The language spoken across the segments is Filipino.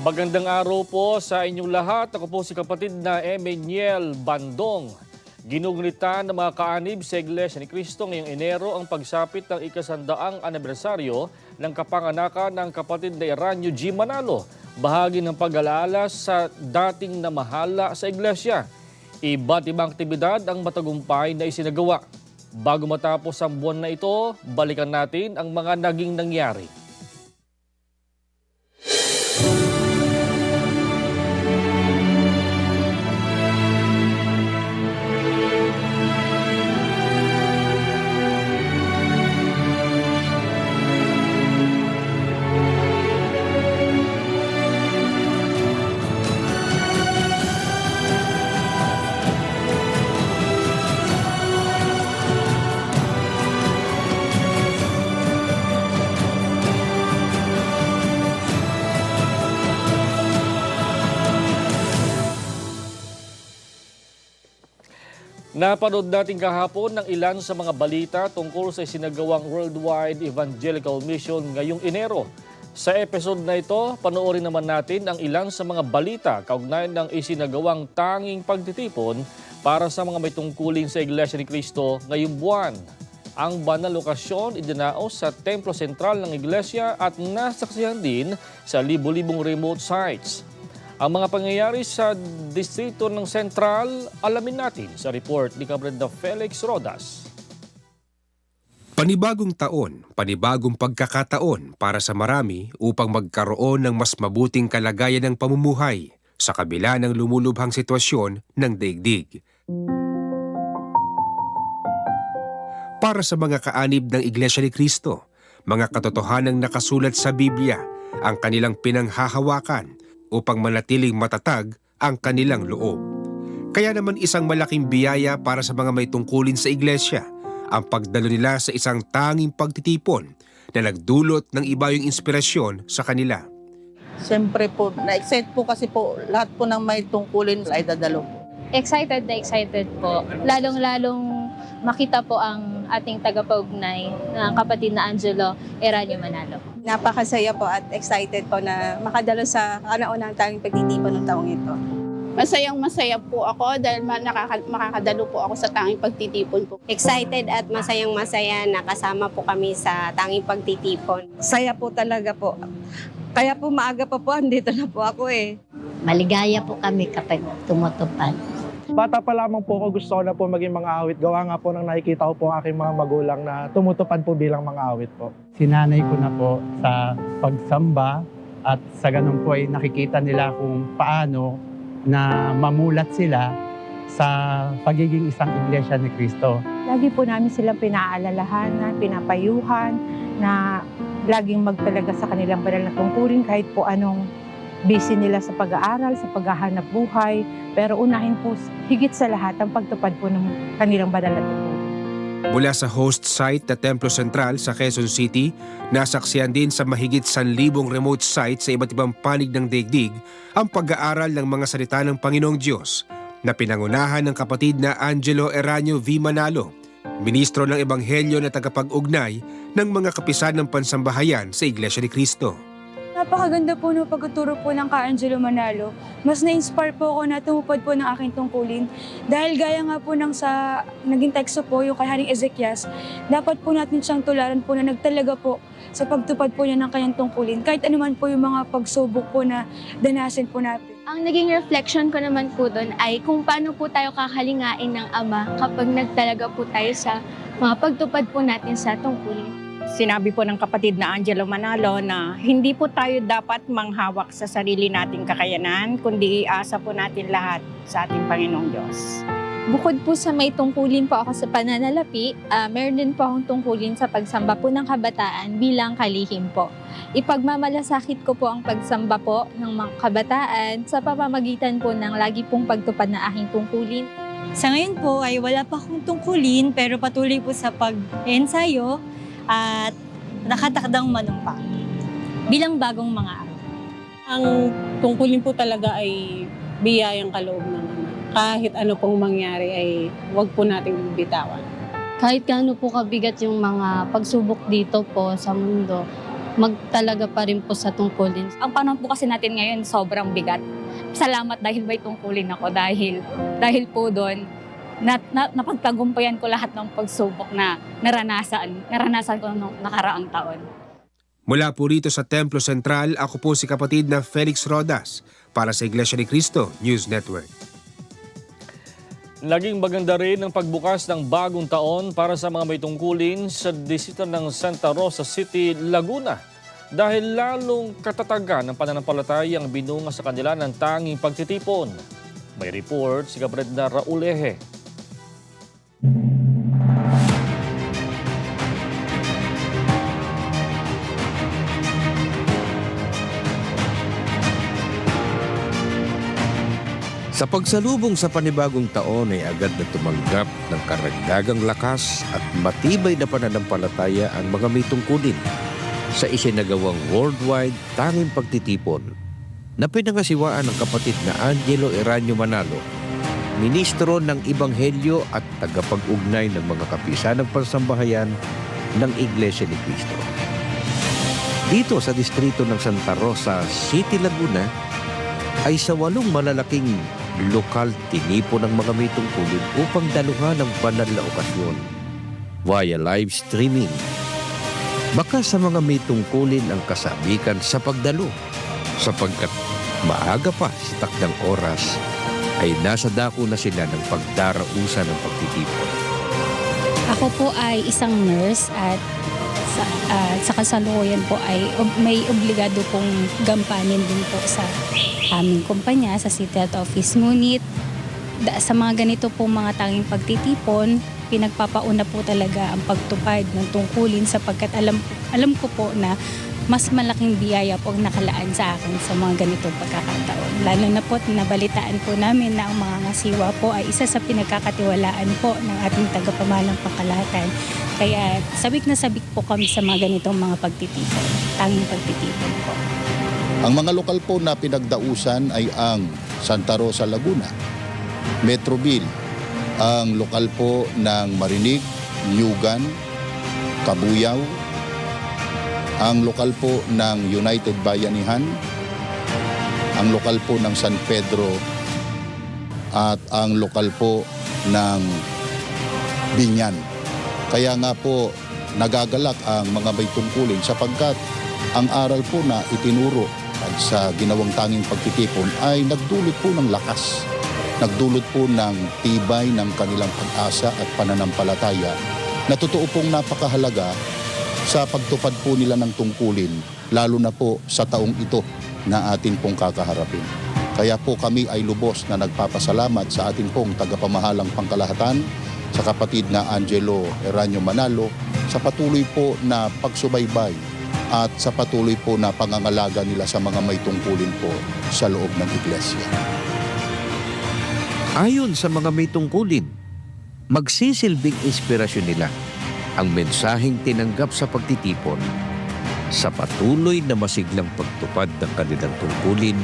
Magandang araw po sa inyong lahat. Ako po si kapatid na Emmanuel Bandong. Ginugunita ng mga kaanib sa Iglesia ni Cristo ngayong Enero ang pagsapit ng ikasandaang anibersaryo ng kapanganakan ng kapatid na Eranio G. Manalo. Bahagi ng pag-alaala sa dating namahala sa Iglesia. Iba't ibang aktibidad ang matagumpay na isinagawa. Bago matapos ang buwan na ito, balikan natin ang mga naging nangyari. Napanood natin kahapon ng ilan sa mga balita tungkol sa isinagawang Worldwide Evangelical Mission ngayong Enero. Sa episode na ito, panoorin naman natin ang ilan sa mga balita kaugnay ng isinagawang tanging pagtitipon para sa mga may tungkulin sa Iglesia ni Cristo ngayong buwan. Ang banal lokasyon idinaos sa Templo Sentral ng Iglesia at nasaksihan din sa libo-libong remote sites. Ang mga pangyayari sa distrito ng Sentral, alamin natin sa report ni Cabrenda Felix Rodas. Panibagong taon, panibagong pagkakataon para sa marami upang magkaroon ng mas mabuting kalagayan ng pamumuhay sa kabila ng lumulubhang sitwasyon ng daigdig. Para sa mga kaanib ng Iglesia ni Cristo, mga katotohanang nakasulat sa Biblia ang kanilang pinanghahawakan upang manatiling matatag ang kanilang loob. Kaya naman isang malaking biyaya para sa mga may tungkulin sa iglesia ang pagdalo nila sa isang tanging pagtitipon na nagdulot ng iba yung inspirasyon sa kanila. Siyempre po, na-excite po kasi po lahat po ng may tungkulin ay dadalo po. excited na excited po. Lalong-lalong makita po ang ating tagapaugnay na kapatid na Angelo Eranio Manalo. Napakasaya po at excited po na makadalo sa kanaunang tanging pagtitipon ng taong ito. Masayang masaya po ako dahil ma- nakaka- makakadalo po ako sa tanging pagtitipon po. excited at masayang masaya na kasama po kami sa tanging pagtitipon. Saya po talaga po. Kaya po maaga pa po, andito na po ako eh. Maligaya po kami kapag tumutupad. Bata pa lamang po ako gusto ko na po maging mga awit. Gawa nga po nang nakikita ko po ang aking mga magulang na tumutupad po bilang mga awit po. sinanay ko na po sa pagsamba at sa ganun po ay nakikita nila kung paano na mamulat sila sa pagiging isang iglesia ni Kristo. Lagi po namin silang pinaalalahanan, pinapayuhan na laging magtalaga sa kanilang banal na tungkulin kahit po anong busy nila sa pag-aaral, sa paghahanap buhay. Pero unahin po higit sa lahat ang pagtupad po ng kanilang banal na tungkulin. Mula sa host site na Templo Sentral sa Quezon City, nasaksiyan din sa mahigit 1,000 remote sites sa iba't ibang panig ng daigdig ang pag-aaral ng mga salita ng Panginoong Diyos na pinangunahan ng kapatid na Angelo Eranio V. Manalo, ministro ng Ebanghelyo na tagapag-ugnay ng mga kapisan ng pansambahayan sa Iglesia ni Cristo. Napakaganda po ng pagtuturo po ng ka Angelo Manalo. Mas na-inspire po ako na tumupad po ng aking tungkulin. Dahil gaya nga po ng sa naging teksto po, yung kay Haring Ezekias, dapat po natin siyang tularan po na nagtalaga po sa pagtupad po niya ng kanyang tungkulin. Kahit anuman po yung mga pagsubok po na danasin po natin. Ang naging reflection ko naman po doon ay kung paano po tayo kakalingain ng Ama kapag nagtalaga po tayo sa mga pagtupad po natin sa tungkulin. Sinabi po ng kapatid na Angelo Manalo na hindi po tayo dapat manghawak sa sarili nating kakayanan, kundi iasa po natin lahat sa ating Panginoong Diyos. Bukod po sa may tungkulin po ako sa pananalapi, ah, meron din po akong tungkulin sa pagsamba po ng kabataan bilang kalihim po. Ipagmamalasakit ko po ang pagsamba po ng mga kabataan sa pamamagitan po ng lagi pong pagtupad na aking tungkulin. Sa ngayon po ay wala pa akong tungkulin pero patuloy po sa pag-ensayo at nakatakdang manumpa bilang bagong mga araw. Ang tungkulin po talaga ay biyayang kaloob ng Ama. Kahit ano pong mangyari ay huwag po nating bibitawan. Kahit gaano po kabigat yung mga pagsubok dito po sa mundo, magtalaga pa rin po sa tungkulin. Ang panahon po kasi natin ngayon sobrang bigat. Salamat dahil may tungkulin ako dahil dahil po doon na, na, napagtagumpayan ko lahat ng pagsubok na naranasan, naranasan ko nung nakaraang taon. Mula po rito sa Templo Sentral, ako po si kapatid na Felix Rodas para sa Iglesia ni Cristo News Network. Naging maganda rin ang pagbukas ng bagong taon para sa mga may tungkulin sa distrito ng Santa Rosa City, Laguna. Dahil lalong katatagan ng pananampalataya ang binunga sa kanila ng tanging pagtitipon. May report si Kapred na Raul Eje. Sa pagsalubong sa panibagong taon ay agad na tumanggap ng karagdagang lakas at matibay na pananampalataya ang mga may sa isinagawang worldwide tanging pagtitipon na pinangasiwaan ng kapatid na Angelo Eranio Manalo, ministro ng Ibanghelyo at tagapag-ugnay ng mga kapisanang pansambahayan ng Iglesia ni Cristo. Dito sa distrito ng Santa Rosa City, Laguna, ay sa walong malalaking lokal tinipo ng mga may tungkulin upang daluhan ang banal na okasyon via live streaming. Baka sa mga may tungkulin ang kasabikan sa pagdalo sapagkat maaga pa sa takdang oras ay nasa dako na sila ng pagdarausan ng pagtitipon. Ako po ay isang nurse at sa, ah, sa kasalukuyan po ay may obligado pong gampanin din po sa aming kumpanya sa City Health Office. Ngunit da- sa mga ganito po mga tanging pagtitipon, pinagpapauna po talaga ang pagtupad ng tungkulin sapagkat alam, alam ko po na mas malaking biyaya po ang nakalaan sa akin sa mga ganitong pagkakataon. Lalo na po nabalitaan po namin na ang mga ngasiwa po ay isa sa pinagkakatiwalaan po ng ating tagapamalang pangkalahatan. Kaya sabik na sabik po kami sa mga ganitong mga pagtitipon, tanging pagtitipon po. Ang mga lokal po na pinagdausan ay ang Santa Rosa, Laguna, Metroville, ang lokal po ng Marinig, Nyugan, Kabuyaw, ang lokal po ng United Bayanihan, ang lokal po ng San Pedro, at ang lokal po ng Binyan. Kaya nga po nagagalak ang mga may tungkulin sapagkat ang aral po na itinuro sa ginawang tanging pagtitipon ay nagdulot po ng lakas. Nagdulot po ng tibay ng kanilang pag-asa at pananampalataya na totoo pong napakahalaga sa pagtupad po nila ng tungkulin, lalo na po sa taong ito na atin pong kakaharapin. Kaya po kami ay lubos na nagpapasalamat sa atin pong tagapamahalang pangkalahatan, sa kapatid na Angelo Eranio Manalo, sa patuloy po na pagsubaybay at sa patuloy po na pangangalaga nila sa mga may tungkulin po sa loob ng iglesia. Ayon sa mga may tungkulin, magsisilbing inspirasyon nila ang mensaheng tinanggap sa pagtitipon sa patuloy na masiglang pagtupad ng kanilang tungkulin,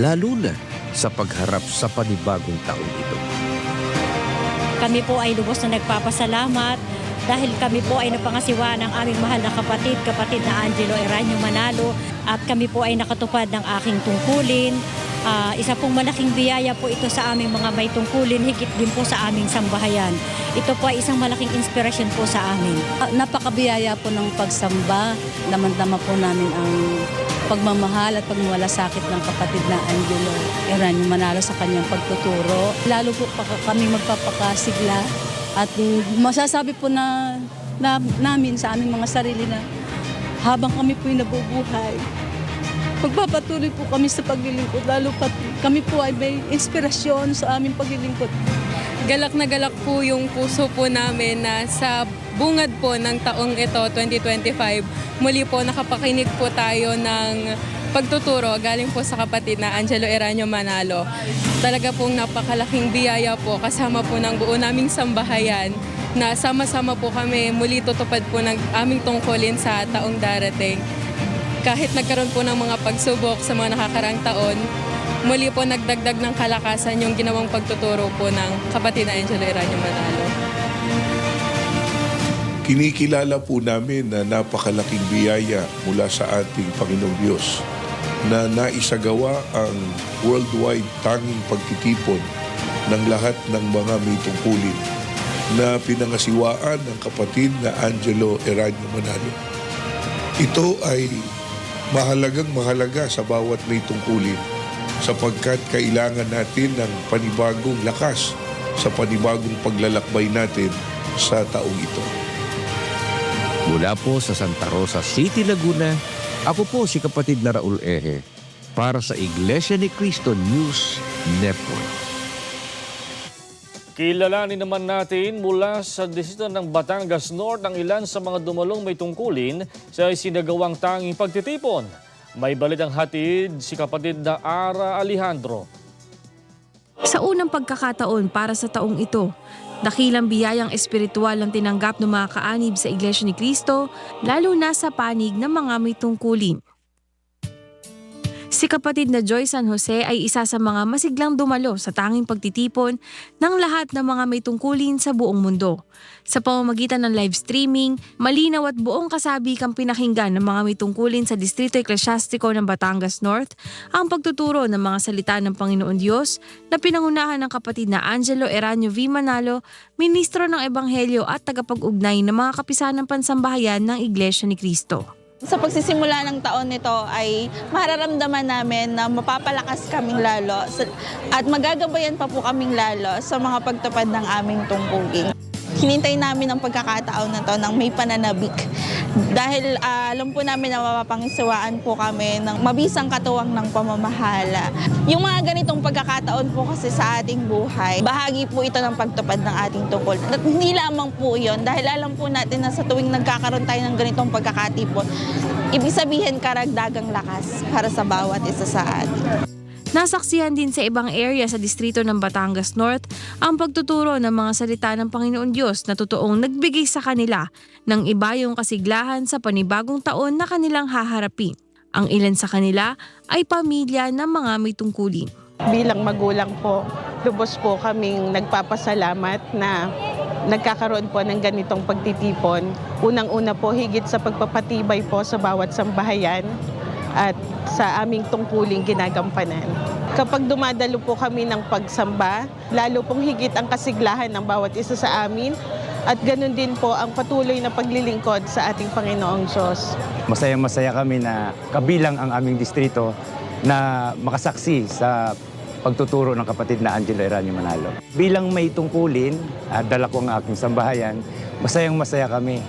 lalo na sa pagharap sa panibagong taon ito. Kami po ay lubos na nagpapasalamat dahil kami po ay napangasiwa ng aming mahal na kapatid, kapatid na Angelo Eranio Manalo at kami po ay nakatupad ng aking tungkulin. Ah, isa pong malaking biyaya po ito sa aming mga may tungkulin, higit din po sa aming sambahayan. Ito po ay isang malaking inspirasyon po sa amin. Ah, Napakabiyaya po ng pagsamba. Naman-dama po namin ang pagmamahal at pagmalasakit ng kapatid na Angelo Eranio Manalo sa kanyang pagtuturo. Lalo po pa kami magpapakasigla at masasabi po na, na namin sa aming mga sarili na habang kami po nabubuhay, magpapatuloy po kami sa paglilingkod. Lalo pat kami po ay may inspirasyon sa aming paglilingkod. galak na galak po yung puso po namin na sa bungad po ng taong ito, 2025, muli po nakapakinig po tayo ng pagtuturo galing po sa kapatid na Angelo Eranio Manalo. Talaga pong napakalaking biyaya po kasama po ng buo naming sambahayan na sama-sama po kami muli tutupad po ng aming tungkulin sa taong darating. Kahit nagkaroon po ng mga pagsubok sa mga nakakarang taon, muli po nagdagdag ng kalakasan yung ginawang pagtuturo po ng kapatid na Angelo Eranio Manalo. Kinikilala po namin na napakalaking biyaya mula sa ating Panginoong Diyos na naisagawa ang worldwide tanging pagtitipon ng lahat ng mga may tungkulin na pinangasiwaan ng kapatid na Angelo Eranio Manalo. Ito ay mahalagang mahalaga sa bawat may tungkulin sapagkat kailangan natin ng panibagong lakas sa panibagong paglalakbay natin sa taong ito. Mula po sa Santa Rosa City, Laguna, ako po si kapatid na Raul Eje para sa Iglesia ni Cristo News Network. Kilalanin naman natin mula sa distrito ng Batangas North ang ilan sa mga dumalong may tungkulin sa sinagawang tanging pagtitipon. May balitang hatid si kapatid na Ara Alejandro. Sa unang pagkakataon para sa taong ito, dakilang biyayang espiritual ang tinanggap ng mga kaanib sa Iglesia ni Cristo, lalo na sa panig ng mga may tungkulin. Si kapatid na Joy San Jose ay isa sa mga masiglang dumalo sa tanging pagtitipon ng lahat ng mga may tungkulin sa buong mundo. Sa pamamagitan ng live streaming, malinaw at buong kasabi kang pinakinggan ng mga may tungkulin sa Distrito Eklesyastiko ng Batangas North ang pagtuturo ng mga salita ng Panginoon Diyos na pinangunahan ng kapatid na Angelo Eranio V. Manalo, ministro ng Ebanghelyo at tagapag-ugnay ng mga kapisanang pansambahayan ng Iglesia ni Cristo. Sa pagsisimula ng taon nito ay mararamdaman namin na mapapalakas kaming lalo at magagabayan pa po kaming lalo sa mga pagtupad ng aming tungkulin. Hinintay namin ang pagkakataon na to ng may pananabik dahil ah, alam po namin na mapapangisiwaan po kami ng mabisang katuwang ng pamamahala. Yung mga ganitong pagkakataon po kasi sa ating buhay, bahagi po ito ng pagtupad ng ating tungkol. At hindi lamang po yun dahil alam po natin na sa tuwing nagkakaroon tayo ng ganitong pagkakatipon, ibig sabihin karagdagang lakas para sa bawat isa sa atin. Nasaksihan din sa ibang area sa distrito ng Batangas North ang pagtuturo ng mga salita ng Panginoon Diyos na totoong nagbigay sa kanila ng iba yung kasiglahan sa panibagong taon na kanilang haharapin. Ang ilan sa kanila ay pamilya ng mga may tungkulin. Bilang magulang po, lubos po kaming nagpapasalamat na nagkakaroon po ng ganitong pagtitipon. Unang-una po higit sa pagpapatibay po sa bawat sambahayan at sa aming tungkuling ginagampanan. Kapag dumadalo po kami ng pagsamba, lalo pong higit ang kasiglahan ng bawat isa sa amin at ganun din po ang patuloy na paglilingkod sa ating Panginoong Diyos. Masayang-masaya kami na kabilang ang aming distrito na makasaksi sa pagtuturo ng kapatid na Angelo Eranio Manalo. Bilang may tungkulin, at dala ko ang aking sambahayan, masayang-masaya kami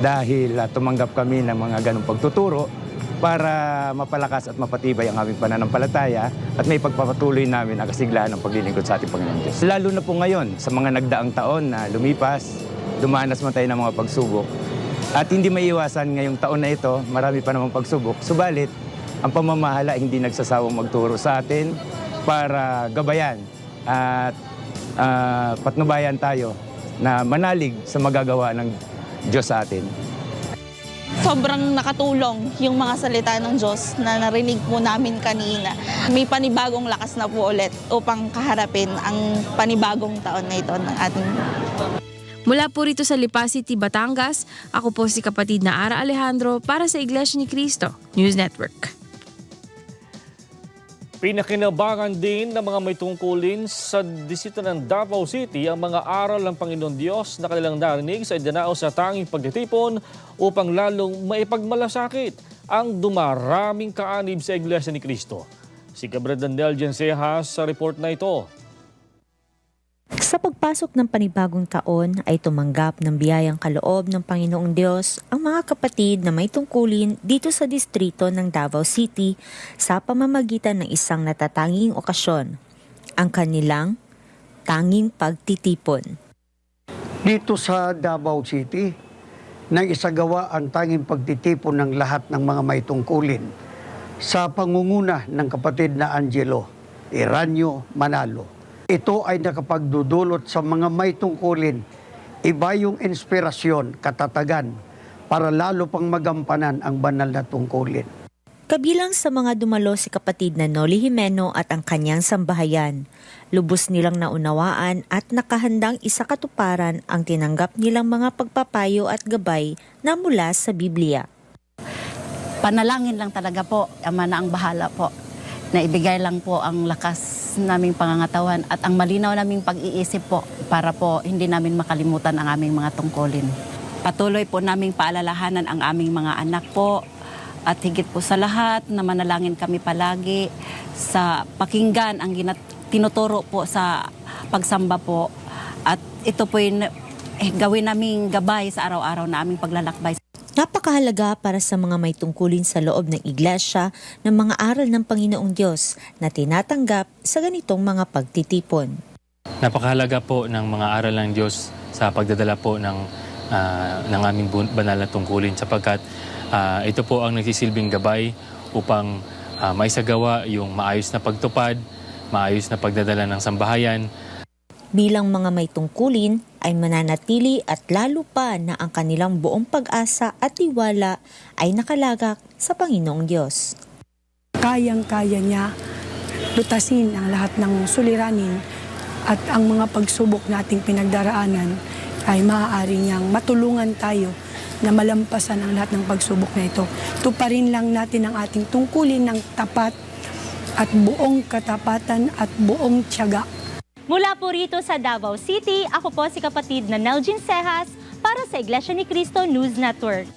dahil ah, tumanggap kami ng mga ganong pagtuturo para mapalakas at mapatibay ang aming pananampalataya at may pagpapatuloy namin ang kasiglahan ng paglilingkod sa ating Panginoon Diyos. Lalo na po ngayon, sa mga nagdaang taon na lumipas, dumanas man tayo ng mga pagsubok. At hindi maiiwasan ngayong taon na ito, marami pa namang pagsubok. Subalit, ang pamamahala hindi nagsasawang magturo sa atin para gabayan at ah, patnubayan tayo na manalig sa magagawa ng Diyos sa atin. Sobrang nakatulong yung mga salita ng Diyos na narinig po namin kanina. May panibagong lakas na po ulit upang kaharapin ang panibagong taon na ito ng ating Mula po rito sa Lipa City, Batangas, ako po si kapatid na Ara Alejandro para sa Iglesia ni Cristo News Network. Pinakinabangan din ng mga may tungkulin sa distrito ng Davao City ang mga aral ng Panginoon Diyos na kanilang narinig sa idanao sa tanging pagtitipon upang lalong maipagmalasakit ang dumaraming kaanib sa Iglesia ni Cristo. Si Gabriel Dandel Jensejas sa report na ito. Sa pagpasok ng panibagong taon ay tumanggap ng biyayang kaloob ng Panginoong Diyos ang mga kapatid na may tungkulin dito sa distrito ng Davao City sa pamamagitan ng isang natatanging okasyon, ang kanilang tanging pagtitipon. Dito sa Davao City, nang isagawa ang tanging pagtitipon ng lahat ng mga may tungkulin sa pangunguna ng kapatid na Angelo Eranio Manalo. Ito ay nakapagdudulot sa mga may tungkulin iba yung inspirasyon, katatagan para lalo pang magampanan ang banal na tungkulin. Kabilang sa mga dumalo si kapatid na Noli Jimeno at ang kanyang sambahayan. Lubos nilang naunawaan at nakahandang isakatuparan ang tinanggap nilang mga pagpapayo at gabay na mula sa Biblia. panalangin lang talaga po, ama na ang bahala po. Na ibigay lang po ang lakas naming pangangatawan at ang malinaw naming pag-iisip po para po hindi namin makalimutan ang aming mga tungkulin. Patuloy po naming paalalahanan ang aming mga anak po at higit po sa lahat na manalangin kami palagi sa pakinggan ang tinuturo po sa pagsamba po at ito po yung eh, gawin naming gabay sa araw-araw na aming paglalakbay. Napakahalaga para sa mga may tungkulin sa loob ng iglesia ng mga aral ng Panginoong Diyos na tinatanggap sa ganitong mga pagtitipon. Napakahalaga po ng mga aral ng Diyos sa pagdadala po ng, ah, ng aming banal na tungkulin sapagkat ah, ito po ang nagsisilbing gabay upang ah, maisagawa yung maayos na pagtupad, maayos na pagdadala ng sambahayan Bilang mga may tungkulin ay mananatili at lalo pa na ang kanilang buong pag-asa at tiwala ay nakalagak sa Panginoong Diyos. kayang-kaya niya lutasin ang lahat ng suliranin at ang mga pagsubok nating pinagdaraanan ay maaari niyang matulungan tayo na malampasan ang lahat ng pagsubok na ito. Tuparin lang natin ang ating tungkulin ng tapat at buong katapatan at buong tiyaga. Mula po rito sa Davao City, ako po si kapatid na Nelgin Sejas para sa Iglesia ni Cristo News Network.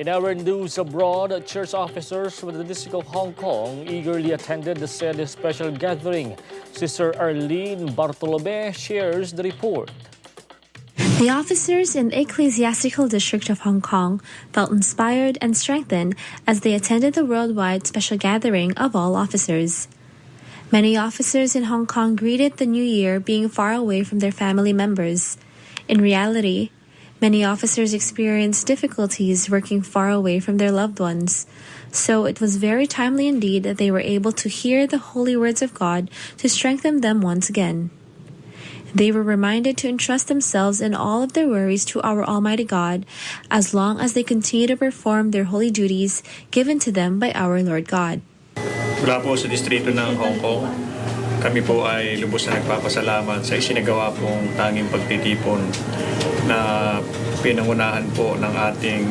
In our news abroad, church officers from the District of Hong Kong eagerly attended the said special gathering. Sister Arlene Bartolome shares the report. The officers in the Ecclesiastical District of Hong Kong felt inspired and strengthened as they attended the worldwide special gathering of all officers. Many officers in Hong Kong greeted the new year being far away from their family members. In reality, many officers experienced difficulties working far away from their loved ones. So it was very timely indeed that they were able to hear the holy words of God to strengthen them once again. They were reminded to entrust themselves and all of their worries to our Almighty God as long as they continue to perform their holy duties given to them by our Lord God. Mula po sa distrito ng Hong Kong, kami po ay lubos na nagpapasalamat sa isinagawa pong tanging pagtitipon na pinangunahan po ng ating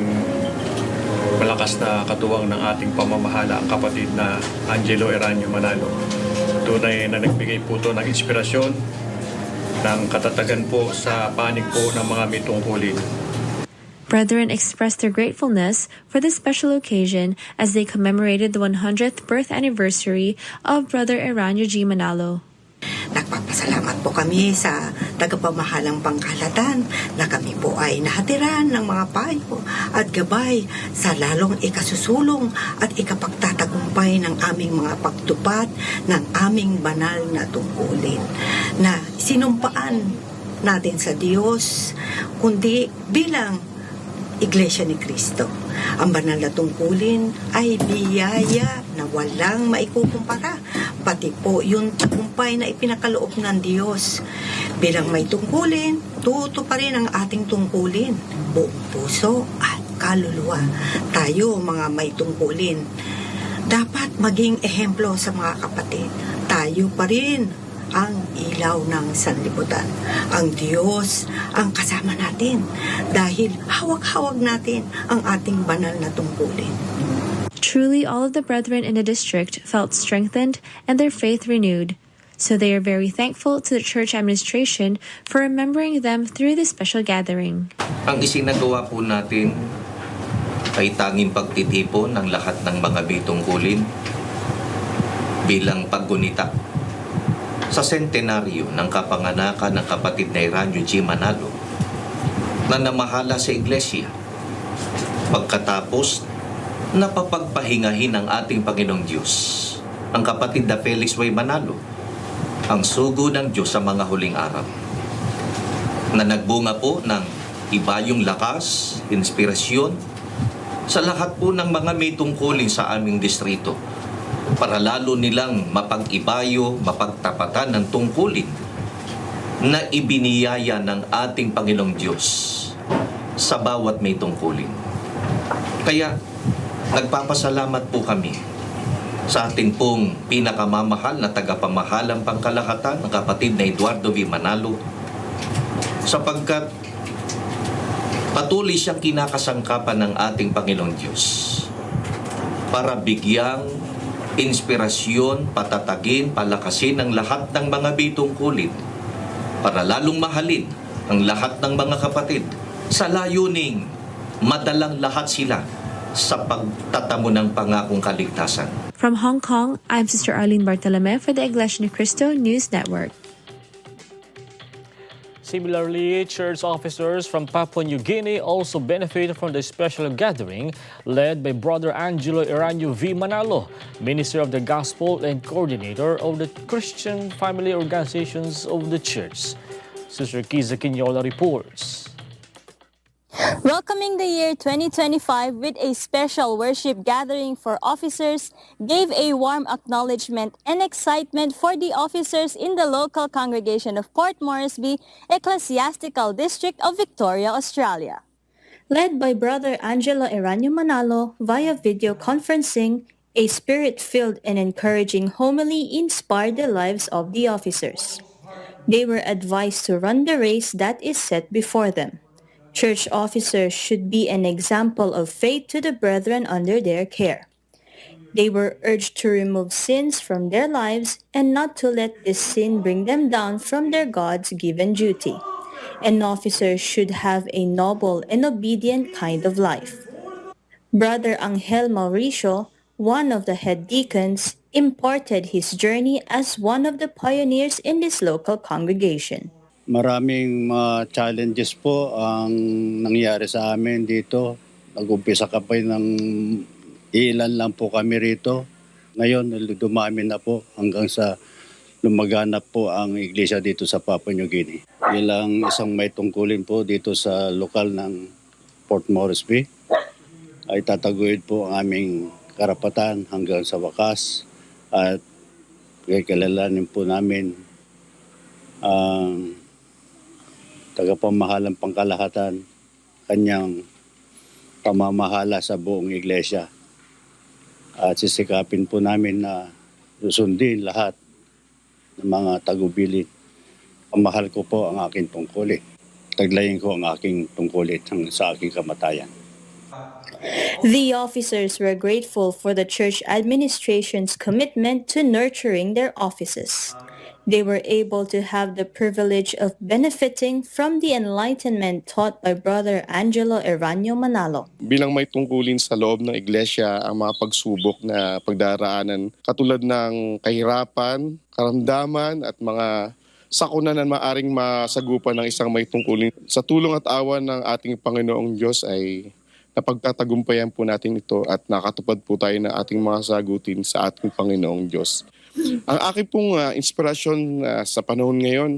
malakas na katuwang ng ating pamamahala ang kapatid na Angelo Eranio Manalo. Tunay na nagbigay po ito ng inspirasyon ng katatagan po sa panig po ng mga may tungkulin. Brethren expressed their gratefulness for this special occasion as they commemorated the 100th birth anniversary of Brother Eranio G. Manalo. Nagpapasalamat po kami sa tagapamahalang pangkalatan na kami po ay nahatiran ng mga payo at gabay sa lalong ikasusulong at ikapagtatagumpay ng aming mga pagtupad ng aming banal na tungkulin na sinumpaan natin sa Diyos kundi bilang Iglesia ni Cristo. Ang banal na tungkulin ay biyaya na walang maikukumpara. Pati po yung tagumpay na ipinakaloob ng Diyos. Bilang may tungkulin, tuto pa rin ang ating tungkulin. Buong puso at kaluluwa. Tayo mga may tungkulin. Dapat maging ehemplo sa mga kapatid. Tayo pa rin ang ilaw ng sanlibutan. Ang Diyos ang kasama natin dahil hawak-hawak natin ang ating banal na tungkulin. Truly, all of the brethren in the district felt strengthened and their faith renewed. So they are very thankful to the church administration for remembering them through this special gathering. Ang isinagawa po natin ay tanging pagtitipon ng lahat ng mga bitungkulin bilang paggunita sa sentenaryo ng kapanganakan ng kapatid na Eranio G. Manalo na namahala sa iglesia pagkatapos napapagpahingahin ng ating Panginoong Diyos ang kapatid na Felix Way Manalo ang sugo ng Diyos sa mga huling araw na nagbunga po ng ibayong lakas, inspirasyon sa lahat po ng mga may tungkulin sa aming distrito para lalo nilang mapag-ibayo, mapagtapatan ng tungkulin na ibiniyaya ng ating Panginoong Diyos sa bawat may tungkulin. Kaya nagpapasalamat po kami sa ating pong pinakamamahal na tagapamahalang pangkalahatan, ang kapatid na Eduardo V. Manalo, sapagkat patuloy siyang kinakasangkapan ng ating Panginoong Diyos para bigyang inspirasyon, patatagin, palakasin ang lahat ng mga bitungkulin para lalong mahalin ang lahat ng mga kapatid sa layuning madalang lahat sila sa pagtatamo ng pangakong kaligtasan. From Hong Kong, I'm Sister Arlene Bartolome for the Iglesia ni Cristo News Network. Similarly, church officers from Papua New Guinea also benefited from the special gathering led by Brother Angelo Eranio V. Manalo, Minister of the Gospel and Coordinator of the Christian Family Organizations of the Church. Sister Kiza Quinola reports. Welcoming the year 2025 with a special worship gathering for officers gave a warm acknowledgement and excitement for the officers in the local congregation of Port Moresby Ecclesiastical District of Victoria, Australia. Led by Brother Angelo Eranio Manalo via video conferencing, a spirit-filled and encouraging homily inspired the lives of the officers. They were advised to run the race that is set before them. Church officers should be an example of faith to the brethren under their care. They were urged to remove sins from their lives and not to let this sin bring them down from their God's given duty. An officer should have a noble and obedient kind of life. Brother Angel Mauricio, one of the head deacons, imparted his journey as one of the pioneers in this local congregation. Maraming mga challenges po ang nangyari sa amin dito. Nag-umpisa ka pa ng ilan lang po kami rito. Ngayon, dumami na po hanggang sa lumaganap po ang iglesia dito sa Papua New Guinea. Ilang isang may tungkulin po dito sa lokal ng Port Moresby ay tataguyod po ang aming karapatan hanggang sa wakas at kikilalanin po namin ang tagapamahalang pangkalahatan, kanyang pamamahala sa buong iglesia. At sisikapin po namin na susundin lahat ng mga tagubilin. Pamahal ko po ang aking tungkulin. Taglayin ko ang aking tungkulin hanggang sa aking kamatayan. The officers were grateful for the church administration's commitment to nurturing their offices. They were able to have the privilege of benefiting from the enlightenment taught by Brother Angelo Eranio Manalo. bilang may tungkulin sa loob ng iglesia ang mga pagsubok na pagdaraanan katulad ng kahirapan, karamdaman at mga sakuna na maaring masagupan ng isang may tungkulin. Sa tulong at awa ng ating Panginoong Diyos ay napagtatagumpayan po natin ito at nakatupad po tayo ng ating mga sagutin sa ating Panginoong Diyos. Ang aking pong ah, inspirasyon ah, sa panahon ngayon,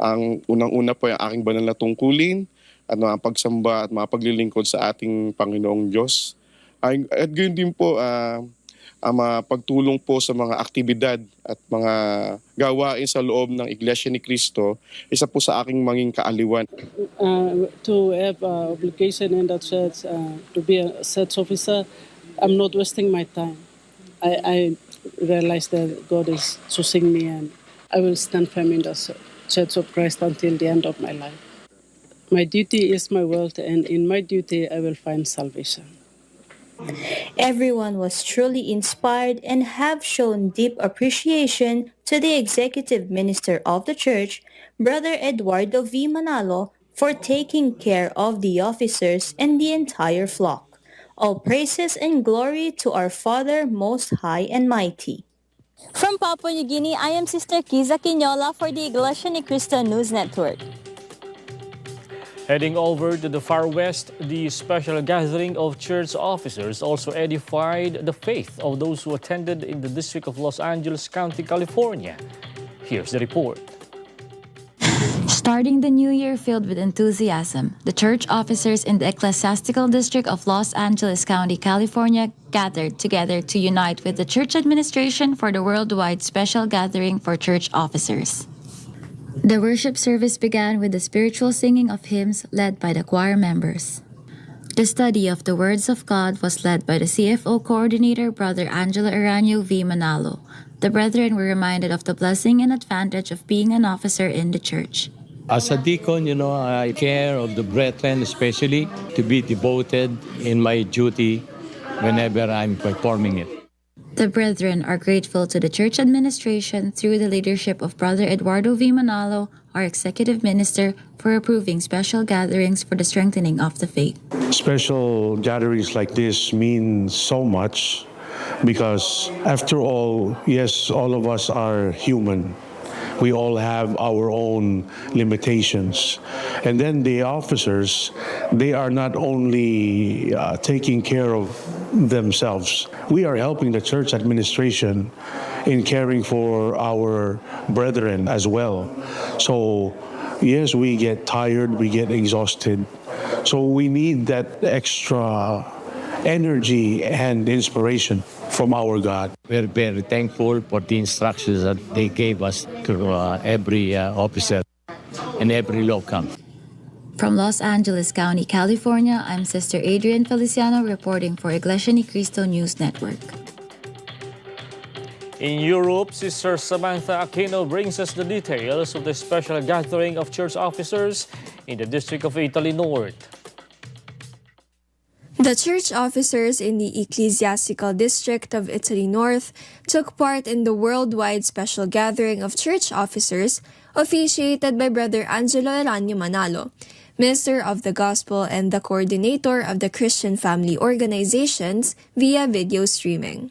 ang unang-una po ay ang aking banal na tungkulin at mga pagsamba at mga paglilingkod sa ating Panginoong Diyos. Ay, at gayon din po ah, ang mga pagtulong po sa mga aktibidad at mga gawain sa loob ng Iglesia ni Cristo, isa po sa aking manging kaaliwan. uh, to have uh, obligation in the church uh, to be a church officer, I'm not wasting my time. I, I realize that God is choosing me and I will stand firm in the church of Christ until the end of my life. My duty is my world and in my duty I will find salvation. Everyone was truly inspired and have shown deep appreciation to the executive minister of the church, Brother Eduardo V. Manalo, for taking care of the officers and the entire flock. All praises and glory to our Father Most High and Mighty. From Papua New Guinea, I am Sister Kiza Quinola for the Iglesia Ni Cristo News Network. Heading over to the far west, the special gathering of church officers also edified the faith of those who attended in the District of Los Angeles County, California. Here's the report. Starting the new year filled with enthusiasm, the church officers in the Ecclesiastical District of Los Angeles County, California, gathered together to unite with the church administration for the worldwide special gathering for church officers. The worship service began with the spiritual singing of hymns led by the choir members. The study of the words of God was led by the CFO coordinator, Brother Angelo Aranio V. Manalo. The brethren were reminded of the blessing and advantage of being an officer in the church. As a deacon, you know, I care of the brethren, especially to be devoted in my duty whenever I'm performing it. The brethren are grateful to the church administration through the leadership of Brother Eduardo V. Manalo, our executive minister, for approving special gatherings for the strengthening of the faith. Special gatherings like this mean so much because, after all, yes, all of us are human. We all have our own limitations. And then the officers, they are not only uh, taking care of themselves, we are helping the church administration in caring for our brethren as well. So, yes, we get tired, we get exhausted. So, we need that extra energy and inspiration from our God. We're very thankful for the instructions that they gave us to uh, every uh, officer and every locum. From Los Angeles County, California, I'm Sister Adrian Feliciano reporting for Iglesia Ni Cristo News Network. In Europe, Sister Samantha Aquino brings us the details of the special gathering of church officers in the District of Italy North. The church officers in the Ecclesiastical District of Italy North took part in the worldwide special gathering of church officers officiated by Brother Angelo Eranio Manalo, Minister of the Gospel and the coordinator of the Christian Family Organizations via video streaming.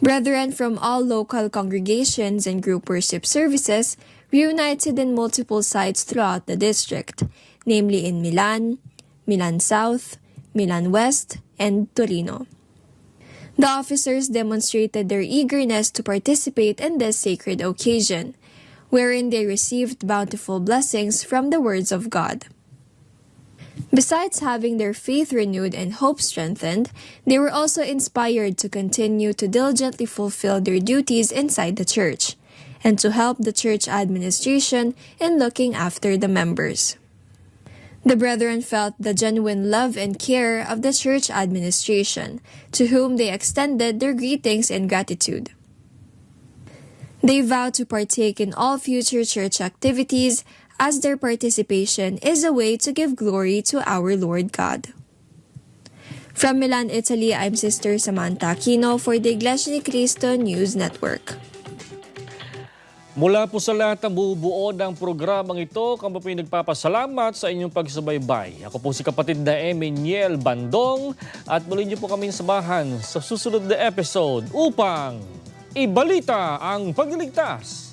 Brethren from all local congregations and group worship services reunited in multiple sites throughout the district, namely in Milan, Milan South, Milan West, and Torino. The officers demonstrated their eagerness to participate in this sacred occasion, wherein they received bountiful blessings from the words of God. Besides having their faith renewed and hope strengthened, they were also inspired to continue to diligently fulfill their duties inside the church and to help the church administration in looking after the members. The brethren felt the genuine love and care of the church administration, to whom they extended their greetings and gratitude. They vowed to partake in all future church activities as their participation is a way to give glory to our Lord God. From Milan, Italy, I'm Sister Samantha Aquino for the Iglesia Cristo News Network. Mula po sa lahat ng bubuo ng programang ito, kami po nagpapasalamat sa inyong pagsubaybay. Ako po si kapatid na Emmanuel Bandong at muli niyo po kaming samahan sa susunod na episode upang ibalita ang pagliligtas